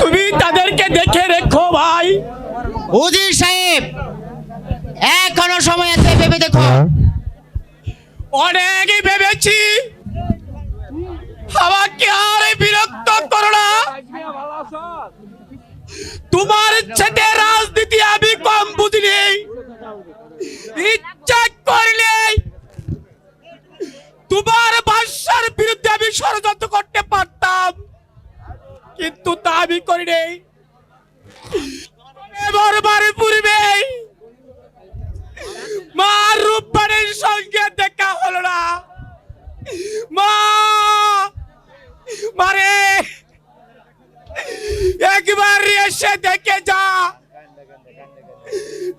তুমি তাদেরকে দেখে রেখো ভাই উজির সাহেব, এখনও সময় আছে, ভেবে দেখো। অনেক ভেবেছি আমাকে আর বিরক্ত করো না। তোমার সাথে রাজনীতি আমি কম বুঝিনি। ইচ্ছা করলে তোমার বাসার বিরুদ্ধে আমি ষড়যন্ত্র করতে পারতাম। কিন্তু তা আমি করিনি। বারবার পূর্বে মা রূপবানের সঙ্গে দেখা হলো না। মা মারে একবার এসে দেখে যা।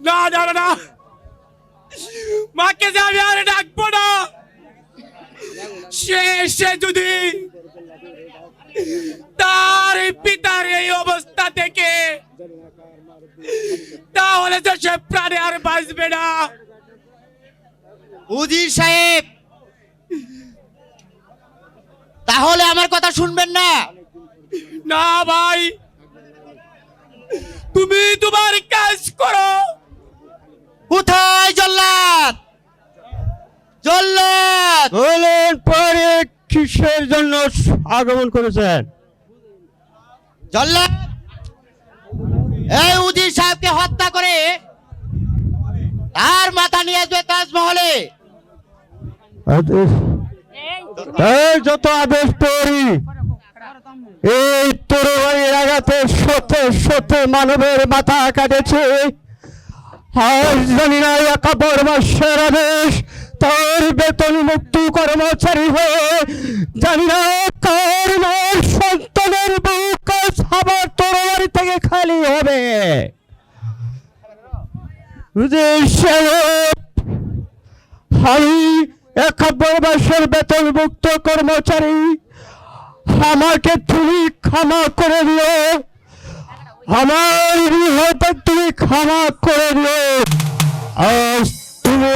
না না, না। মাকে যে আমি আর ডাকবো না। সে এসে যদি তার পিতার এই অবস্থা থেকে তাহলে তো সে প্রাণে আর বাঁচবে না। উজির সাহেব তাহলে আমার কথা শুনবেন না? না ভাই তুমি তোমার কাজ করো। কোথায় জল্লাদ? জল্লাদ! বলেন পরে কিসের জন্য আগমন করেছেন? জল্লাদ! এই উজির সাহেবকে হত্যা করে তার মাথা নিয়ে আসবে তাজমহলে। এই যত আদেশ তৈরি এই তরবারির আঘাতে শতে শতে মানবের মাথা কাটেছে আজ জানি না একাপর মাসের আদেশ। তার বেতন মুক্ত কর্মচারী হয়ে জানি না কার মার সন্তানের বুক আবার তরবারি থেকে খালি হবে। আমি একাত্তর বছর বেতন মুক্ত কর্মচারী, আমাকে তুমি ক্ষমা করে দিও। আমার তুমি ক্ষমা করে দিও। আজ তুমি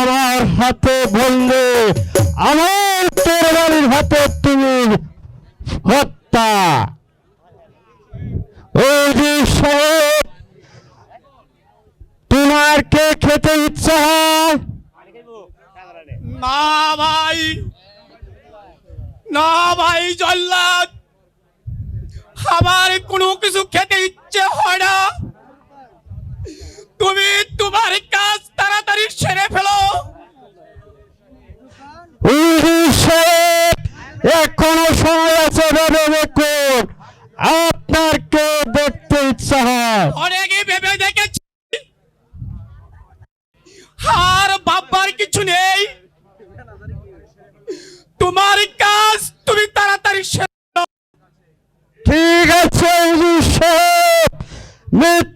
আমার হাতে বললে আমার তরবারির হাতে তুমি হত্যা। ওই যে সাহেব, তোমার কে খেতে ইচ্ছা হয়? না ভাই না ভাই জল্লাদ। আমার কোনো কিছু খেতে ইচ্ছে হয় না। তুমি Let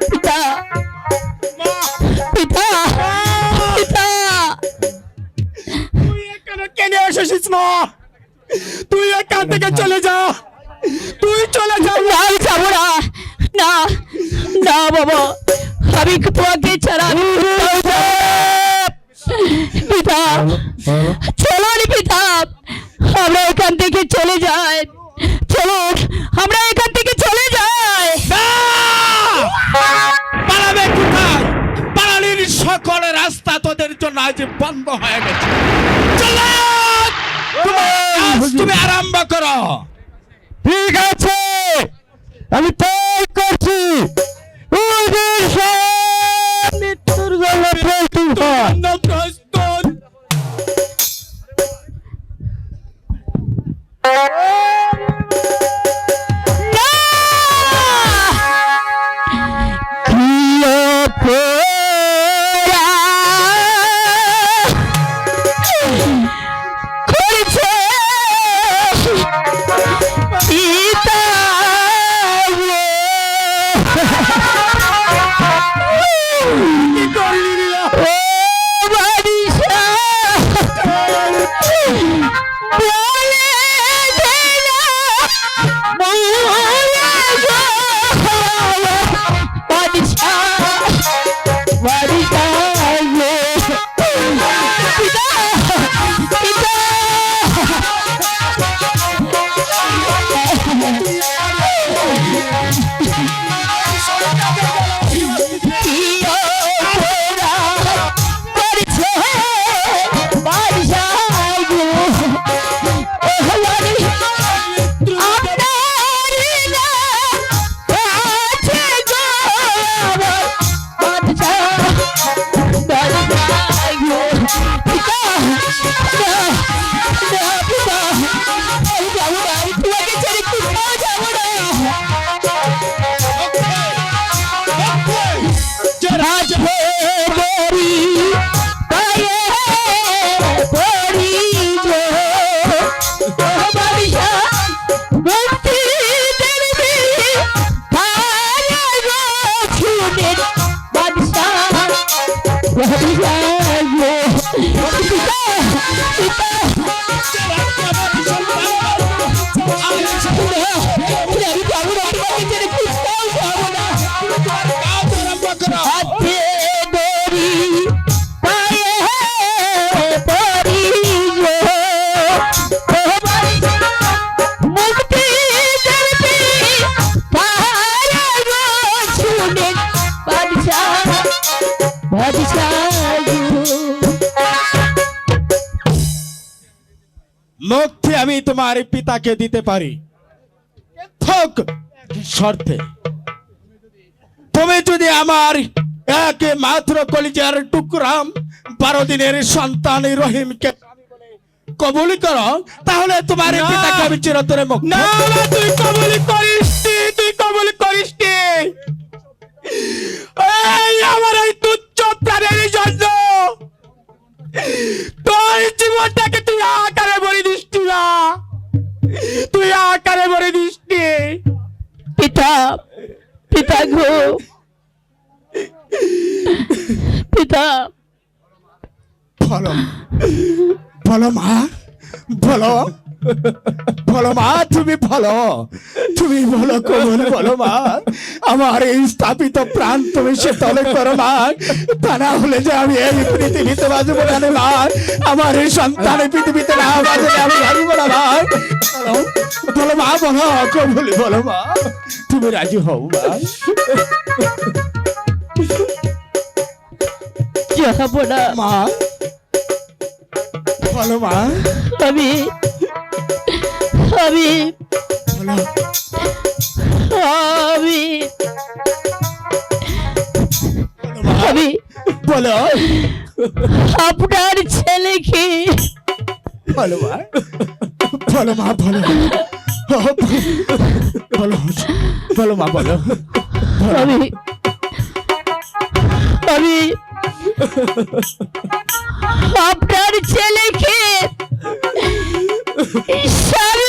পিতা তুই এখানে এখান থেকে চলে যা। তুই চলে যা। না যাব না। না না বাবা। আমি আমরা এখান থেকে চলে যাই। চলুন আমরা এখান আজ বন্ধ হয়ে গেছে। তুমি আরম্ভ করো। ঠিক আছে আমি তাই করছি। আমি তোমার পিতাকে দিতে পারি? থক শর্তে। তুমি যদি আমার এক মাত্র কলিজার টুকরাম বারো দিনের সন্তান রহিমকে কবুল করো তাহলে তোমার পিতাকে আমি চিরতরে না তুই কবুল করিস তুই কবুল করিস আমার এই তুচ্ছ প্রাণের জন্য। তোর জীবনটাকে তুই আকারে ভরে দিস না তুই আকারে মরে দিস পিতা পিতা গো। পিতা। বলো। বলো মা বলো। বলো মা তুমি বলো তুমি বলো কবুল বলো মা আমার এই স্থাপিত প্রাণ তুমি সে তলে করো মা। তা না হলে যে আমি এই পৃথিবীতে বাজবো না রে মা। আমার এই সন্তান পৃথিবীতে না বাজলে আমি বাজবো না মা। বলো, মা বলো কবুল বলো মা তুমি রাজি হও মা। যাব না? মা বলো মা। আমি আমি আমি আমি বলো আপনার ছেলেকে বলো মা। বলো মা বলো। বলো। বলো মা বলো। আমি আমি আপনার ছেলেকে স্বামী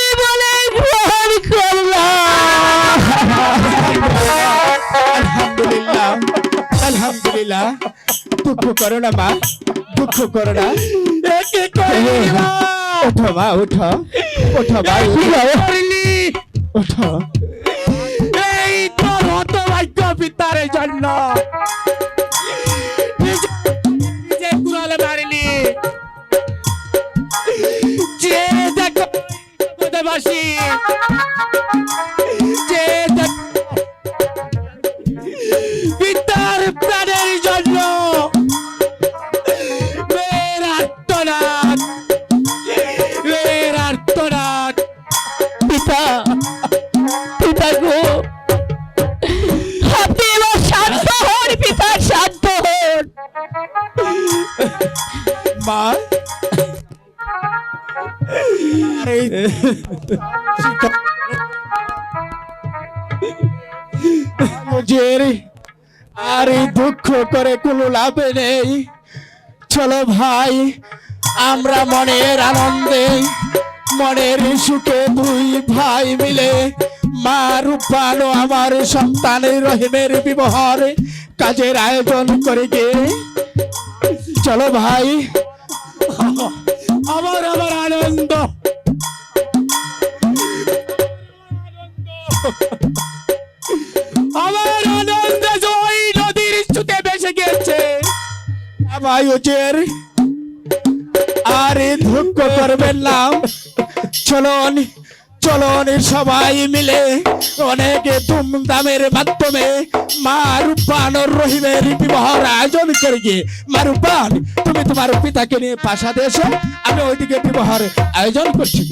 দুঃখ করো না মা। দুঃখ করো না। ওঠো মা ওঠো। ওঠো মা ওঠো। এই তোর হতভাগ্য পিতার জন্য। এই দুঃখ করে কোনো লাভ নেই। চলো ভাই, আমরা মনের আনন্দে, মনের সুখে দুই ভাই মিলে মা রূপানো আমার সন্তানের রহিমের বিবাহর কাজের আয়োজন করে গিয়ে। চলো ভাই আমার আমার আনন্দ। আমার আনন্দ যে ওই নদীর ইস্যুতে বেসে গেছে। ভাই ওচের, আরে দুঃখ করবেন চলন সবাই মিলে। অনেক ধুমধামের মাধ্যমে মারুপান রহিমের বিবাহর আয়োজন করে গিয়ে মা রূপান তুমি তোমার পিতাকে নিয়ে পাশা দিয়েছ আমি ওইদিকে বিবাহর আয়োজন করছি।